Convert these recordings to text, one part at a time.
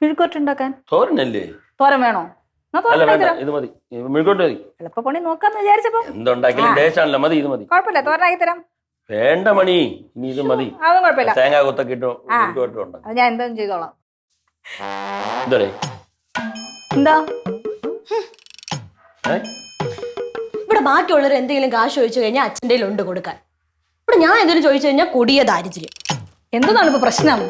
മെഴുക്കോട്ടുണ്ടാക്കാൻ തോരനല്ലേ? തോരൻ വേണോ? അല്ല വേണ്ട ഇത് മതി. മെഴുകോട്ട് മതി. എളുപ്പപ്പണി നോക്കാന്ന് വിചാരിച്ചപ്പോ. എന്തുണ്ടാക്കിയാലും ദേശാണല്ലോ മതി ഇത് മതി. കുഴപ്പമില്ല തോരനാക്കി തരാം. വേണ്ട മണി. ഇനി ഇത് മതി. കുഴപ്പമില്ല. തേങ്ങ കൊത്തൊക്കെ ഇട്ടോ ഞാൻ എന്തും ചെയ്തോളാം. എന്തോടെ എന്താ? ഇവിടെ ബാക്കിയുള്ളവർ എന്തെങ്കിലും കാശ് ചോദിച്ചു കഴിഞ്ഞാൽ അച്ഛന്റെ ഉണ്ട് കൊടുക്കാൻ. ഇവിടെ ഞാൻ എന്തെങ്കിലും ചോദിച്ചു കഴിഞ്ഞാൽ കൊടിയ ദാരിദ്ര്യം. എന്താണ് ഇപ്പൊ പ്രശ്നം?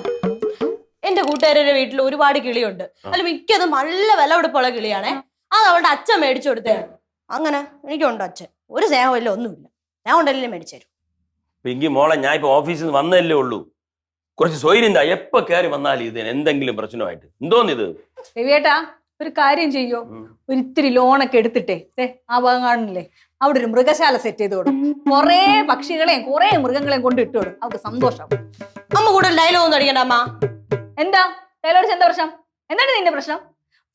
എന്റെ കൂട്ടുകാരുടെ വീട്ടിൽ ഒരുപാട് കിളിയുണ്ട്. അല്ല മിക്കതും നല്ല വില കൊടുപ്പുള്ള കിളിയാണേ. അത് അവളുടെ അച്ഛൻ മേടിച്ചു കൊടുത്തേ. അങ്ങനെ എനിക്കുണ്ട് അച്ഛൻ. ഒരു സ്നേഹമില്ല ഒന്നുമില്ല. ഞാൻ ഉണ്ടല്ലേ മേടിച്ചു തരും. പിങ്കി മോളെ ഞാൻ ഇപ്പൊ ഓഫീസിൽ നിന്ന് വന്നല്ലേ ഉള്ളൂ. കുറച്ച് സ്വൈര്യന്താ എപ്പോ കയറി വന്നാലും ഇത് എന്തെങ്കിലും പ്രശ്നമായിട്ട്. എന്തോന്നിത് രവിയേട്ടാ ഒരു കാര്യം ചെയ്യോ? ഒരിത്തിരി ലോണൊക്കെ എടുത്തിട്ടേ. ദേ ആ ഭാഗം കാണില്ലേ അവിടെ ഒരു മൃഗശാല സെറ്റ് ചെയ്ത് കൊടുക്കും. കുറേ പക്ഷികളെയും കുറേ മൃഗങ്ങളെയും കൊണ്ട് ഇട്ടു കൊടുക്കും. അവർക്ക് സന്തോഷം. അമ്മ കൂടുതൽ ഡയലോഗ് ഒന്നും അടിക്കണ്ട അമ്മ. എന്താ? ടൈലോടിച്ച് എന്താ പ്രശ്നം? എന്താണ് നിന്റെ പ്രശ്നം?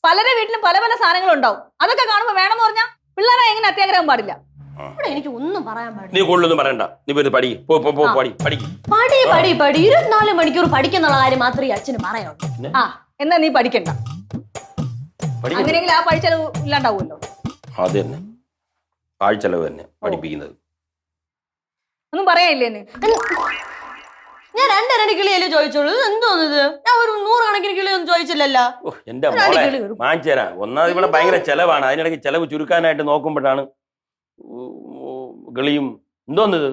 പലരുടെ വീട്ടിലും പല പല സാധനങ്ങളും ഉണ്ടാവും. അതൊക്കെ കാണുമ്പോൾ വേണമെന്ന് പറഞ്ഞാൽ പിള്ളേരെ എങ്ങനെ അത്യാഗ്രഹം പാടില്ല. ഇവിടെ എനിക്ക് ഒന്നും പറയാൻ പാടില്ല. നീ കൂടുതലൊന്നും പറയണ്ട. നീ പോയി പഠി പോ പോ പോ പടി പഠിക്ക് പടി പടി പടി ഇരുപത്തിനാല് മണിക്കൂർ പഠിക്കുന്നുള്ള കാര്യം മാത്രമേ ഈ അച്ഛന് പറയുള്ളൂ ആ എന്നാ നീ പഠിക്കണ്ട. അങ്ങനെയെങ്കിൽ ആ പഠിച്ചത് ഇല്ലാണ്ടാവുമല്ലോ. അത് തന്നെ. ആഴ്ചലവ് തന്നെ പഠിപ്പിക്കുന്നത്. ഒന്നും പറയാനില്ലേ ഞാൻ രണ്ട് രണ്ട് കിളിയല്ലേ ചോദിച്ചോളൂ എന്തോന്നത് ഇത്? ഞാൻ ഒരു നൂറുകണക്കിന് കിളിയൊന്നും ചോദിച്ചില്ലല്ലോ. ഓ എന്റെ ഒരു മോളെ അടിപൊളി ഒരു- വാങ്ങിച്ചു തരാം. ഒന്നാമത് ഇവിടെ ഭയങ്കര ചെലവാണ്. അതിനിടയ്ക്ക് ചെലവ് ചുരുക്കാനായിട്ട് നോക്കുമ്പോഴാണ് കിളിയും. എന്തോന്നിത്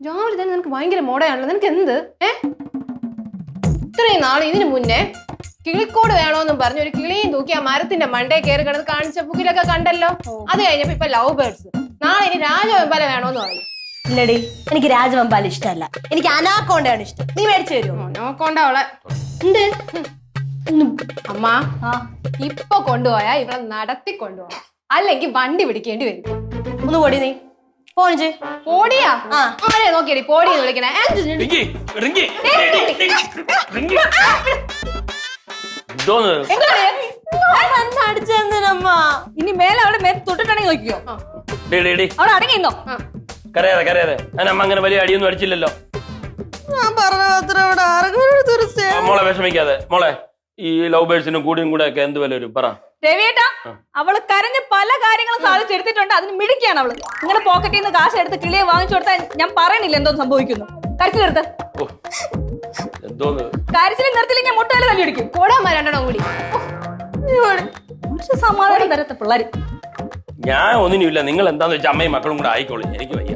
രാവിലെ തന്നെ നിനക്ക് ഭയങ്കര മോടയാണല്ലോ. നിനക്ക് എന്ത്? ഏ? ഇത്രയും നാൾ ഇതിനു മുന്നേ കിളിക്കോട് വേണോന്നും പറഞ്ഞ് ഒരു കിളിയും തൂക്കി ആ മരത്തിന്റെ മണ്ടേ കയറി കിടന്ന് കാണിച്ച പുക്കിലൊക്കെ കണ്ടല്ലോ. അത് കഴിഞ്ഞപ്പോ ഇപ്പൊ ലവ് ബേർഡ്സ്. നാളെ ഇനി രാജവെമ്പല വേണോന്ന് പറയും ഇല്ലടി എനിക്ക് രാജവമ്പാൽ ഇഷ്ടമല്ല. എനിക്ക് അനാക്കോണ്ടാണ് ഇഷ്ടം. നീ മേടിച്ചു തരുമോ? നോക്കോണ്ട അവളെ. അമ്മ ആ. ഇപ്പൊ കൊണ്ടുപോയാ ഇവളെ നടത്തി കൊണ്ടുപോകാം അല്ലെങ്കിൽ വണ്ടി പിടിക്കേണ്ടി വരും. ഒന്ന് പൊടി നീ. പോടിയാ? ആ. ആരെ നോക്കിയടി പോടി എന്ന് വിളിക്കണേ. ഇനി മേലെ അവിടെ മേലെ തൊട്ടിട്ടാണെങ്കിൽ നോക്കിയോ ഡേ, ഡേ, ഡേ. അവിടെ അടങ്ങിന്നോ കരയാതെ കരയാതെ. ഞാൻ അമ്മ അങ്ങനെ വലിയ അടിയൊന്നും അടിച്ചില്ലല്ലോ. ഞാൻ പറഞ്ഞ അത്ര ഇവിടെ ആർക്കും ആ, മോളെ വിഷമിക്കാതെ. മോളെ ഈ ലവ് ബേഴ്സിനും കൂടിയും കൂടെ ഒക്കെ എന്ത് വില വരും പറ. രവിയേട്ടാ അവൾ കരഞ്ഞ് പല കാര്യങ്ങളും സാധിച്ചെടുത്തിട്ടുണ്ട് അതിന് മിടിക്കാണ് അവൾ. നിങ്ങളുടെ പോക്കറ്റിൽ നിന്ന് കാശ് എടുത്ത് കിളിയെ വാങ്ങിച്ചു കൊടുത്താൽ ഞാൻ പറയണില്ല എന്തോ സംഭവിക്കുന്നു. കരച്ചിലെടുത്ത് ഓ എന്തോന്ന്? കരച്ചിൽ നിർത്തില്ലെങ്കിൽ മുട്ടുകാൽ തല്ലി അടിക്കും. കൂടാൻ വരണ്ടോ കൂടി. ഒരു സമാധാനം തരത്തെ പിള്ളേര്. ഞാൻ ഒന്നിനുമില്ല. നിങ്ങൾ എന്താന്ന് വെച്ചാൽ അമ്മയും മക്കളും കൂടെ ആയിക്കോളും. എനിക്ക് വയ്യ.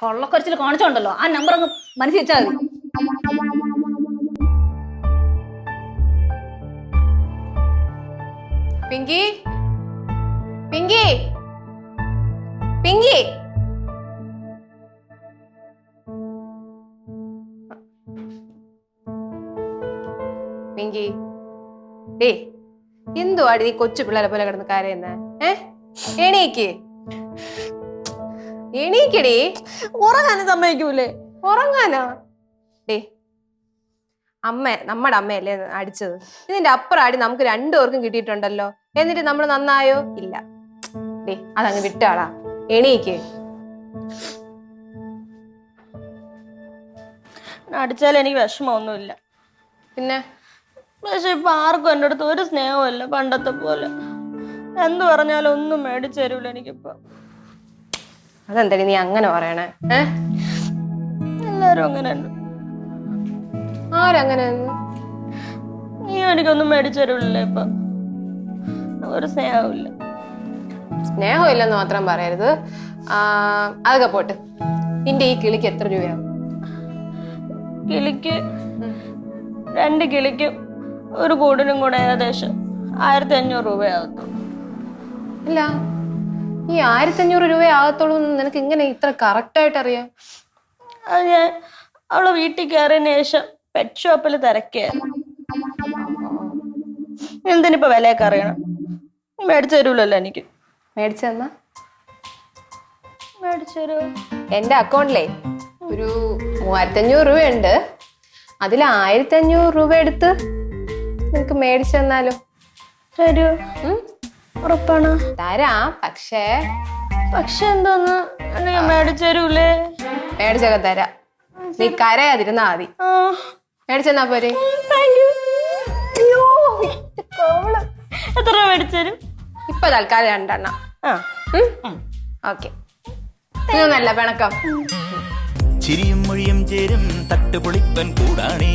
കൊള്ളക്കൊരച്ചിൽ കാണിച്ചോണ്ടല്ലോ. ആ നമ്പർ ഒന്ന് മനസ്സിൽ വെച്ചാൽ മതി. പിങ്കി? പിങ്കി? പിങ്കി? പിങ്കി. ഡേ എന്തുവാടി നീ കൊച്ചു പിള്ളേരെ പോലെ കിടന്ന് കരയുന്ന? ഏ? എണീക്ക്. എണീക്കടി. ഉറങ്ങാനും സമ്മതിക്കൂലേ? ഉറങ്ങാനാ? ഡേ അമ്മ നമ്മുടെ അമ്മയല്ലേ അടിച്ചത്? ഇതിന്റെ അപ്പുറം അടി നമുക്ക് രണ്ടുപേർക്കും കിട്ടിയിട്ടുണ്ടല്ലോ. എന്നിട്ട് നമ്മൾ നന്നായോ? ഇല്ല. ഡേ അതങ്ങ് വിട്ടാളാ. എണീക്ക്. അടിച്ചാൽ എനിക്ക് വിഷമമൊന്നുമില്ല. പിന്നെ? പക്ഷെ ഇപ്പൊ ആർക്കും എന്റെ അടുത്ത് ഒരു സ്നേഹമല്ല പണ്ടത്തെ പോലെ. എന്ത് പറഞ്ഞാലും ഒന്നും മേടിച്ചു തരൂല എനിക്കിപ്പോ. അതെന്തടി നീ അങ്ങനെ പറയണേ? ഏ? എല്ലാരും അങ്ങനെ ആരങ്ങനെ നീ എനിക്കൊന്നും മേടിച്ചു തരൂലല്ലേ ഇപ്പൊ? ഒരു സ്നേഹമില്ല സ്നേഹം ഇല്ലെന്ന് മാത്രം പറയരുത്. അതൊക്കെ പോട്ട്. നിന്റെ ഈ കിളിക്ക് എത്ര രൂപയാവും കിളിക്ക് രണ്ട് കിളിക്ക്. ഒരു കൂടിനും കൂടെ ഏകദേശം ആയിരത്തി അഞ്ഞൂറ് രൂപയാകത്തുള്ളൂ. ഇല്ല ഈ ആയിരത്തി അഞ്ഞൂറ് രൂപ ആകത്തുള്ളൂ എന്ന് നിനക്ക് ഇങ്ങനെ ഇത്ര കറക്റ്റ് ആയിട്ട് അറിയാം? അത് ഞാൻ അവളെ വീട്ടിൽ കയറിയതിന് ശേഷം പെറ്റ് ഷോപ്പിൽ തിരക്കിയായിരുന്നു എന്തിനിപ്പോ വിലയൊക്കെ അറിയണം? മേടിച്ചു തരൂലല്ലോ എനിക്ക്. മേടിച്ചു തന്നാ? മേടിച്ചു തരുമോ എന്റെ അക്കൗണ്ടിലേ ഒരു മൂവായിരത്തി അഞ്ഞൂറ് രൂപയുണ്ട്. അതിൽ ആയിരത്തി അഞ്ഞൂറ് രൂപ എടുത്ത് നിനക്ക് മേടിച്ചു തന്നാലോ? തരുമോ ഉറപ്പാണ്? തരാം പക്ഷേ പക്ഷെ എന്തോന്ന്? എനിക്ക് മേടിച്ചു തരൂലേ? മേടിച്ചൊക്കെ തരാം. നീ കരയാതിരുന്നാ മതി. മേടിച്ചു മേടിച്ചെന്നാ പോരെ? എത്ര മേടിച്ചു തരും? ഇപ്പൊ തൽക്കാലം രണ്ടെണ്ണം. ഓക്കെ. നല്ല പിണക്കം. ചിരിയും മൊഴിയും ചേരും തട്ടുപൊളിപ്പൻ കൂടാണേ.